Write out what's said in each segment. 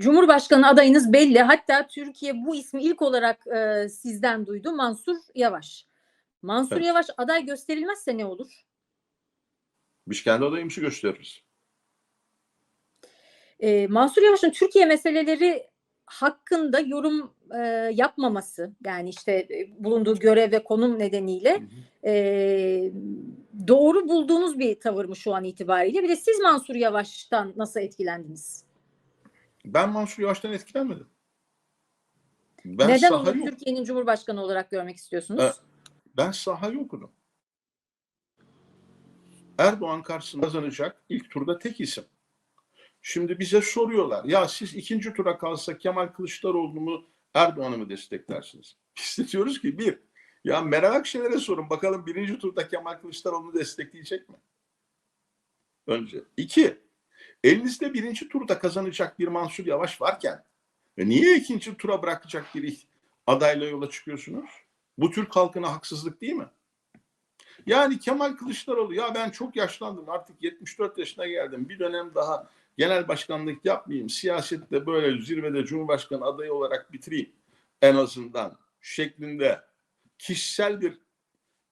Cumhurbaşkanı adayınız belli. Hatta Türkiye bu ismi ilk olarak e, sizden duydu. Mansur Yavaş. Mansur Evet. Yavaş aday gösterilmezse ne olur? Biz kendi adayımızı gösteririz. E, Mansur Yavaş'ın Türkiye meseleleri hakkında yorum e, yapmaması yani işte e, bulunduğu görev ve konum nedeniyle e, doğru bulduğunuz bir tavır mı şu an itibariyle? Bir de siz Mansur Yavaş'tan nasıl etkilendiniz? Ben Mansur Yavaş'tan etkilenmedim. Ben Neden onu Türkiye'nin Cumhurbaşkanı olarak görmek istiyorsunuz? Evet. ben sahayı okudum. Erdoğan karşısında kazanacak ilk turda tek isim. Şimdi bize soruyorlar. Ya siz ikinci tura kalsa Kemal Kılıçdaroğlu mu Erdoğan'ı mı desteklersiniz? Biz de diyoruz ki bir, ya Meral Akşener'e sorun bakalım birinci turda Kemal Kılıçdaroğlu'nu destekleyecek mi? Önce. İki, elinizde birinci turda kazanacak bir Mansur Yavaş varken ve niye ikinci tura bırakacak bir adayla yola çıkıyorsunuz? Bu Türk halkına haksızlık değil mi? Yani Kemal Kılıçdaroğlu ya ben çok yaşlandım artık 74 yaşına geldim bir dönem daha genel başkanlık yapmayayım siyasette böyle zirvede cumhurbaşkanı adayı olarak bitireyim en azından şeklinde kişisel bir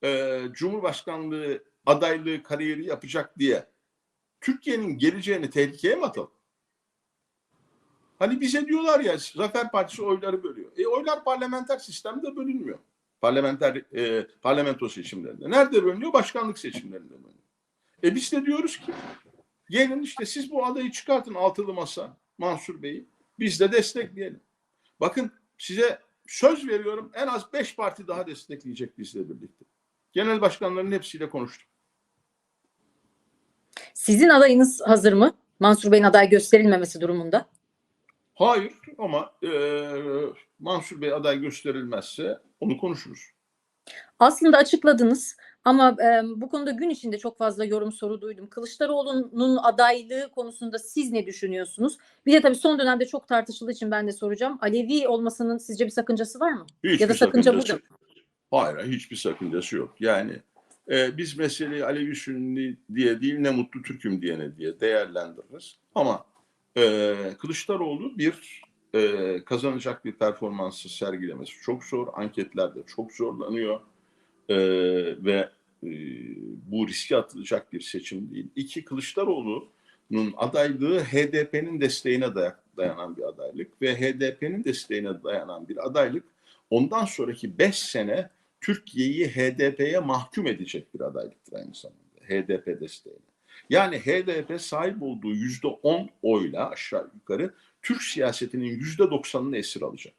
e, cumhurbaşkanlığı adaylığı kariyeri yapacak diye Türkiye'nin geleceğini tehlikeye mi atalım? Hani bize diyorlar ya Zafer Partisi oyları bölüyor. E oylar parlamenter sistemde bölünmüyor. Parlamenter e, parlamento seçimlerinde. Nerede bölünüyor? Başkanlık seçimlerinde bölünüyor. E biz de diyoruz ki gelin işte siz bu adayı çıkartın altılı masa Mansur Bey'i. Biz de destekleyelim. Bakın size söz veriyorum en az beş parti daha destekleyecek bizle birlikte. Genel başkanların hepsiyle konuştum. Sizin adayınız hazır mı? Mansur Bey'in aday gösterilmemesi durumunda. Hayır ama e, Mansur Bey aday gösterilmezse onu konuşuruz. Aslında açıkladınız ama e, bu konuda gün içinde çok fazla yorum soru duydum. Kılıçdaroğlu'nun adaylığı konusunda siz ne düşünüyorsunuz? Bir de tabii son dönemde çok tartışıldığı için ben de soracağım. Alevi olmasının sizce bir sakıncası var mı? Hiçbir Ya da sakınca sakıncası- burada Hayır, hayır, hiçbir sakıncası yok. Yani e, biz meseleyi Alevi Sünni diye değil ne mutlu Türk'üm diyene diye değerlendiririz. Ama e, Kılıçdaroğlu bir e, kazanacak bir performansı sergilemesi çok zor. Anketlerde çok zorlanıyor. E, ve e, bu riske atılacak bir seçim değil. İki Kılıçdaroğlu'nun adaylığı HDP'nin desteğine dayanan bir adaylık ve HDP'nin desteğine dayanan bir adaylık ondan sonraki 5 sene Türkiye'yi HDP'ye mahkum edecek bir adaylıktır aynı zamanda. HDP desteğine. Yani HDP sahip olduğu yüzde on oyla aşağı yukarı Türk siyasetinin yüzde doksanını esir alacak.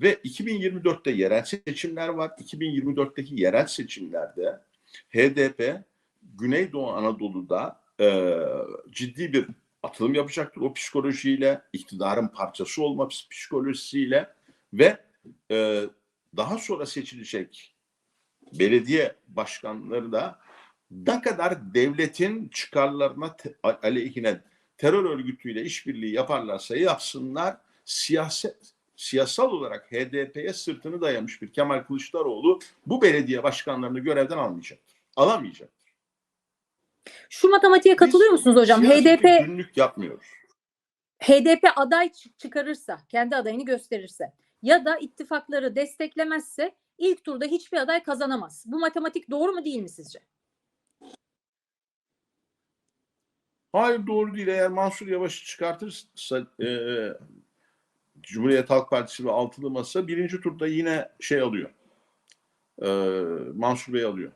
Ve 2024'te yerel seçimler var. 2024'teki yerel seçimlerde HDP Güneydoğu Anadolu'da e, ciddi bir atılım yapacaktır. O psikolojiyle, iktidarın parçası olma psikolojisiyle ve e, daha sonra seçilecek belediye başkanları da ne kadar devletin çıkarlarına te- aleyhine terör örgütüyle işbirliği yaparlarsa yapsınlar siyaset siyasal olarak HDP'ye sırtını dayamış bir Kemal Kılıçdaroğlu bu belediye başkanlarını görevden almayacaktır. Alamayacaktır. Şu matematiğe katılıyor Biz musunuz hocam? HDP günlük yapmıyoruz. HDP aday çı- çıkarırsa, kendi adayını gösterirse ya da ittifakları desteklemezse ilk turda hiçbir aday kazanamaz. Bu matematik doğru mu değil mi sizce? Hayır doğru değil. Eğer Mansur Yavaş'ı çıkartırsa e, Cumhuriyet Halk Partisi ve Altılı Masa birinci turda yine şey alıyor. E, Mansur Bey alıyor.